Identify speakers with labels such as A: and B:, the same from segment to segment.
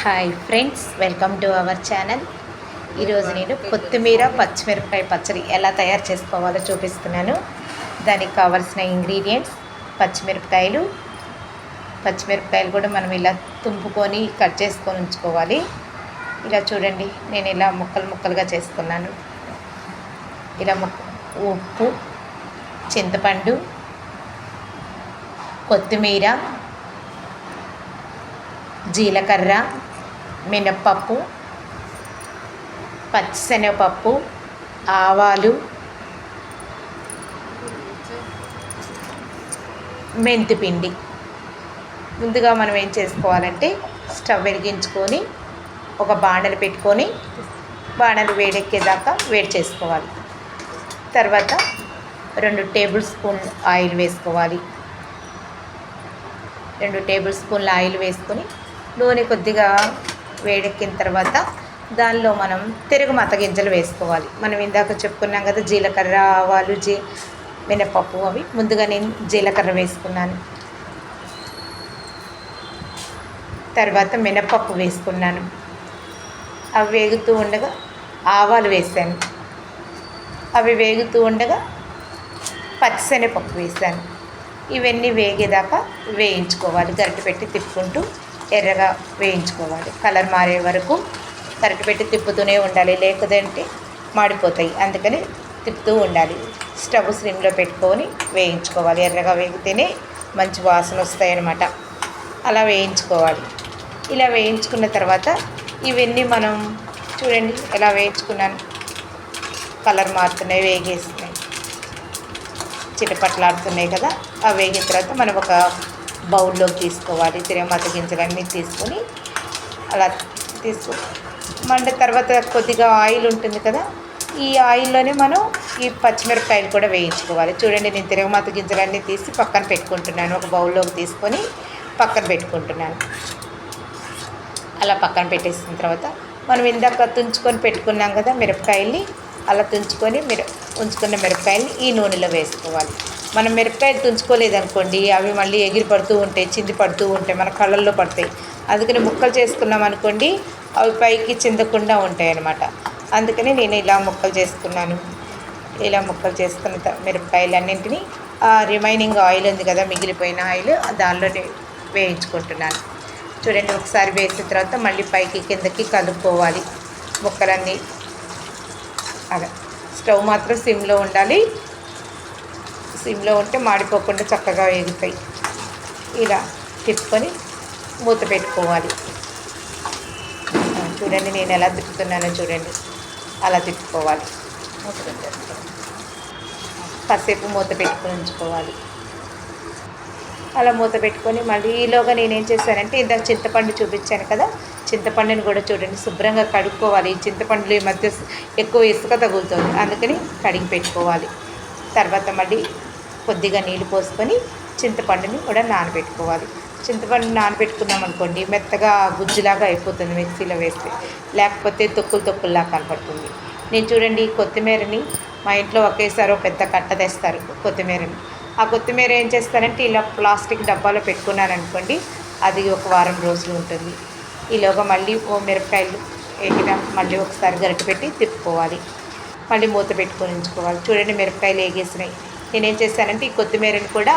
A: Hi friends welcome to our channel ఈరోజు నేను కొత్తిమీర పచ్చిమిరపకాయ పచ్చడి ఎలా తయారు చేసుకోవాలో చూపిస్తున్నాను. దానికి కావాల్సిన ఇంగ్రీడియంట్స్ పచ్చిమిరపకాయలు. పచ్చిమిరపకాయలు కూడా మనం ఇలా తుంపుకొని కట్ చేసుకొని ఉంచుకోవాలి. ఇలా చూడండి నేను ఇలా ముక్కలు ముక్కలుగా చేసుకున్నాను. ఇలా ఉప్పు చింతపండు కొత్తిమీర జీలకర్ర మినప్పప్పు పచ్చిశనగపప్పు ఆవాలు మెంతిపిండి. ముందుగా మనం ఏం చేసుకోవాలంటే స్టవ్ వెలిగించుకొని ఒక బాణలు పెట్టుకొని బాణలు వేడెక్కేదాకా వేడి చేసుకోవాలి. తర్వాత రెండు టేబుల్ స్పూన్ ఆయిల్ వేసుకోవాలి. రెండు టేబుల్ స్పూన్ల ఆయిల్ వేసుకొని నూనె కొద్దిగా వేడెక్కిన తర్వాత దానిలో మనం తిరుగు మత గింజలు వేసుకోవాలి. మనం ఇందాక చెప్పుకున్నాం కదా జీలకర్ర ఆవాలు జీ మినపప్పు అవి. ముందుగా నేను జీలకర్ర వేసుకున్నాను. తర్వాత మినపప్పు వేసుకున్నాను. అవి వేగుతూ ఉండగా ఆవాలు వేసాను. అవి వేగుతూ ఉండగా పచ్చిశనగపప్పు వేసాను. ఇవన్నీ వేగేదాకా వేయించుకోవాలి. గరిటె పెట్టి తిప్పుకుంటూ ఎర్రగా వేయించుకోవాలి. కలర్ మారే వరకు గరిటె పెట్టి తిప్పుతూనే ఉండాలి. లేకపోతే మాడిపోతాయి. అందుకని తిప్పుతూ ఉండాలి. స్టవ్ స్లిమ్లో పెట్టుకొని వేయించుకోవాలి. ఎర్రగా వేగితేనే మంచి వాసన వస్తాయన్నమాట. అలా వేయించుకోవాలి. ఇలా వేయించుకున్న తర్వాత ఇవన్నీ మనం చూడండి ఎలా వేయించుకున్నాను కలర్ మారుతున్నాయి వేగేస్తున్నాయి. చిటపట్లాడుతున్నాయి కదా. ఆ వేగిన తర్వాత మనం ఒక బౌల్లోకి తీసుకోవాలి తిరగమాత గింజలన్నీ తీసుకొని అలా తీసుకో మండ తర్వాత కొద్దిగా ఆయిల్ ఉంటుంది కదా ఈ ఆయిల్లోనే మనం ఈ పచ్చిమిరపకాయలు కూడా వేయించుకోవాలి. చూడండి నేను తిరగమాత గింజలన్నీ తీసి పక్కన పెట్టుకుంటున్నాను. ఒక బౌల్లోకి తీసుకొని పక్కన పెట్టుకుంటున్నాను. అలా పక్కన పెట్టేసిన తర్వాత మనం ఇందాక తుంచుకొని పెట్టుకున్నాం కదా మిరపకాయల్ని అలా తుంచుకొని మిర ఉంచుకున్న మిరపకాయల్ని ఈ నూనెలో వేసుకోవాలి. మనం మిరపకాయలు తుంచుకోలేదనుకోండి అవి మళ్ళీ ఎగిరి పడుతూ ఉంటాయి చింది పడుతూ ఉంటాయి మన కళ్ళల్లో పడతాయి. అందుకని ముక్కలు చేసుకున్నాం అనుకోండి అవి పైకి చిందకుండా ఉంటాయి అన్నమాట అందుకని నేను ఇలా ముక్కలు చేసుకున్నాను. ఇలా ముక్కలు చేసుకున్న త- మిరపకాయలన్నింటినీ ఆ రిమైనింగ్ ఆయిల్ ఉంది కదా మిగిలిపోయిన ఆయిల్ దానిలోనే వేయించుకుంటున్నాను. చూడండి ఒకసారి వేసిన తర్వాత మళ్ళీ పైకి కిందకి కలుపుకోవాలి ముక్కలన్నీ. అలా. స్టవ్ మాత్రం సిమ్లో ఉండాలి. సిమ్లో ఉంటే మాడిపోకుండా చక్కగా వేగుతాయి ఇలా తిప్పుకొని మూత పెట్టుకోవాలి. చూడండి నేను ఎలా తిప్పుతున్నానో చూడండి. అలా తిప్పుకోవాలి. మూత పెట్టేస్తాను కాసేపు మూత పెట్టుకొని ఉంచుకోవాలి. అలా మూత పెట్టుకొని మళ్ళీ ఈలోగా నేనేం చేశానంటే ఇందాక చింతపండు చూపించాను కదా చింతపండుని కూడా చూడండి. శుభ్రంగా కడుక్కోవాలి. ఈ ఈ మధ్య ఎక్కువ ఇసుక తగులుతుంది. అందుకని కడిగి పెట్టుకోవాలి. తర్వాత మళ్ళీ కొద్దిగా నీళ్ళు పోసుకొని చింతపండుని కూడా నానబెట్టుకోవాలి. చింతపండు నానబెట్టుకున్నాం అనుకోండి మెత్తగా గుజ్జులాగా అయిపోతుంది మిక్సీలో వేస్తే. లేకపోతే తొక్కులు తొక్కుల్లా కనపడుతుంది. నేను చూడండి కొత్తిమీరని మా ఇంట్లో ఒకేసారి పెద్ద కట్ట తెస్తారు కొత్తిమీరని. ఆ కొత్తిమీర ఏం చేస్తారంటే ఇలా ప్లాస్టిక్ డబ్బాలో పెట్టుకున్నారనుకోండి అది ఒక వారం రోజులు ఉంటుంది. ఈలోగా మళ్ళీ ఓ మిరపకాయలు వేగిన మళ్ళీ ఒకసారి గరిటె పెట్టి తిప్పుకోవాలి. మళ్ళీ మూత పెట్టుకొని ఉంచుకోవాలి. చూడండి మిరపకాయలు వేగేసినాయి నేనేం చేస్తానంటే ఈ కొత్తిమీరని కూడా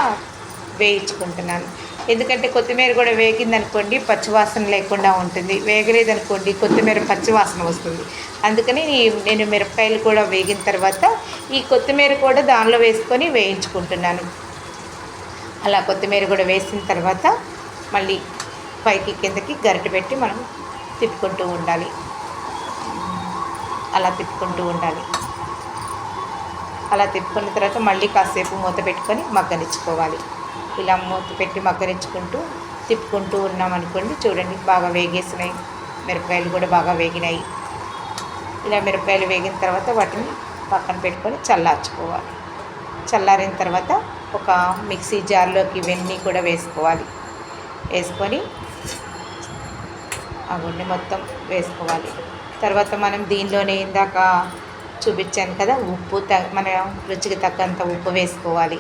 A: వేయించుకుంటున్నాను. ఎందుకంటే కొత్తిమీర కూడా వేగిందనుకోండి పచ్చివాసన లేకుండా ఉంటుంది. వేగలేదనుకోండి కొత్తిమీర పచ్చివాసన వస్తుంది. అందుకని నేను మిరపకాయలు కూడా వేగిన తర్వాత ఈ కొత్తిమీర కూడా దానిలో వేసుకొని వేయించుకుంటున్నాను. అలా కొత్తిమీర కూడా వేసిన తర్వాత మళ్ళీ పైకి కిందకి గరిటె పెట్టి మనం తిప్పుకుంటూ ఉండాలి. అలా తిప్పుకుంటూ ఉండాలి. అలా తిప్పుకున్న తర్వాత మళ్ళీ కాసేపు మూత పెట్టుకొని మగ్గనిచ్చుకోవాలి. ఇలా మూత పెట్టి మగ్గనిచ్చుకుంటూ తిప్పుకుంటూ ఉన్నామనుకోండి చూడండి బాగా వేగేసినాయి. మిరపకాయలు కూడా బాగా వేగినాయి. ఇలా మిరపకాయలు వేగిన తర్వాత వాటిని పక్కన పెట్టుకొని చల్లార్చుకోవాలి. చల్లారిన తర్వాత ఒక మిక్సీ జార్లోకి ఇవన్నీ కూడా వేసుకోవాలి. వేసుకొని ఆ గుండె మొత్తం వేసుకోవాలి. తర్వాత మనం దీనిలోనే ఇందాక చూపించాను కదా ఉప్పు త మన రుచికి తగ్గంత ఉప్పు వేసుకోవాలి.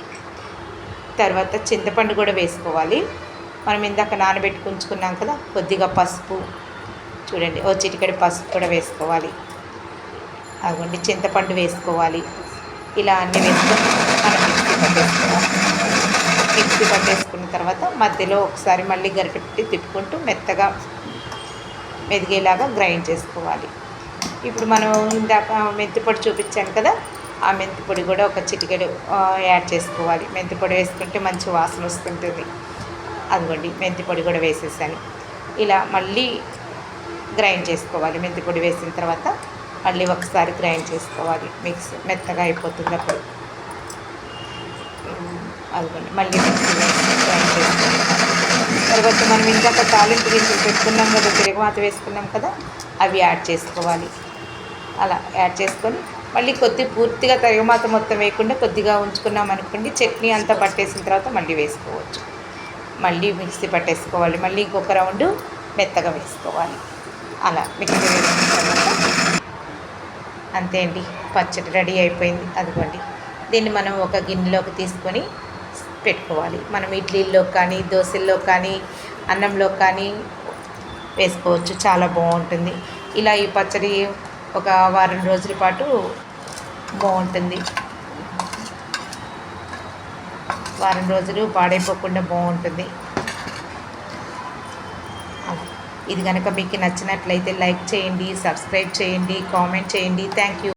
A: తర్వాత చింతపండు కూడా వేసుకోవాలి. మనం ఇందాక నానబెట్టుకుంచుకున్నాం కదా కొద్దిగా పసుపు చూడండి ఓ చిటికెడు పసుపు కూడా వేసుకోవాలి. అదిగోండి చింతపండు వేసుకోవాలి. ఇలా అన్నీ వేసుకొని మనం మిక్సీ పట్టేసుకోవాలి మిక్సీ పట్టేసుకున్న తర్వాత మధ్యలో ఒకసారి మళ్ళీ గరిపెట్టి తిప్పుకుంటూ మెత్తగా మెదిగేలాగా గ్రైండ్ చేసుకోవాలి. ఇప్పుడు మనం ఇందాక మెంతి పొడి చూపించాను కదా ఆ మెంతి పొడి కూడా ఒక చిటికెడు యాడ్ చేసుకోవాలి. మెంతి పొడి వేసుకుంటే మంచి వాసన వస్తుంటుంది. అదిగోండి మెంతి పొడి కూడా వేసేసాను. ఇలా మళ్ళీ గ్రైండ్ చేసుకోవాలి. మెంతి పొడి వేసిన తర్వాత మళ్ళీ ఒకసారి గ్రైండ్ చేసుకోవాలి. మిక్స్ మెత్తగా అయిపోతుంది అప్పుడు. అదిగోండి మళ్ళీ మిక్సీ గ్రైండ్ చేసుకోవాలి. తర్వాత మనం ఇంకా తాలింపు గింజలు పెట్టుకున్నాం కదా తిరగమాత వేసుకున్నాం కదా అవి యాడ్ చేసుకోవాలి. అలా యాడ్ చేసుకొని మళ్ళీ కొద్ది పూర్తిగా తరిగమాత మొత్తం వేయకుండా కొద్దిగా ఉంచుకున్నాం అనుకోండి చట్నీ అంతా పట్టేసిన తర్వాత మళ్ళీ వేసుకోవచ్చు. మళ్ళీ మిక్సీ పట్టేసుకోవాలి మళ్ళీ ఇంకొక రౌండ్ మెత్తగా వేసుకోవాలి. అలా మిక్సీ వేసిన తర్వాత అంతే అండి పచ్చడి రెడీ అయిపోయింది. అదిగోండి దీన్ని మనం ఒక గిన్నెలోకి తీసుకొని పెట్టుకోవాలి. మనం ఇడ్లీల్లో కానీ దోశల్లో కానీ అన్నంలో కానీ వేసుకోవచ్చు. చాలా బాగుంటుంది. ఇలా ఈ పచ్చడి ఒక వారం రోజుల పాటు బాగుంటుంది. వారం రోజులు పాడైపోకుండా బాగుంటుంది. ఇది కనుక మీకు నచ్చినట్లయితే లైక్ చేయండి సబ్స్క్రైబ్ చేయండి కామెంట్ చేయండి. Thank you.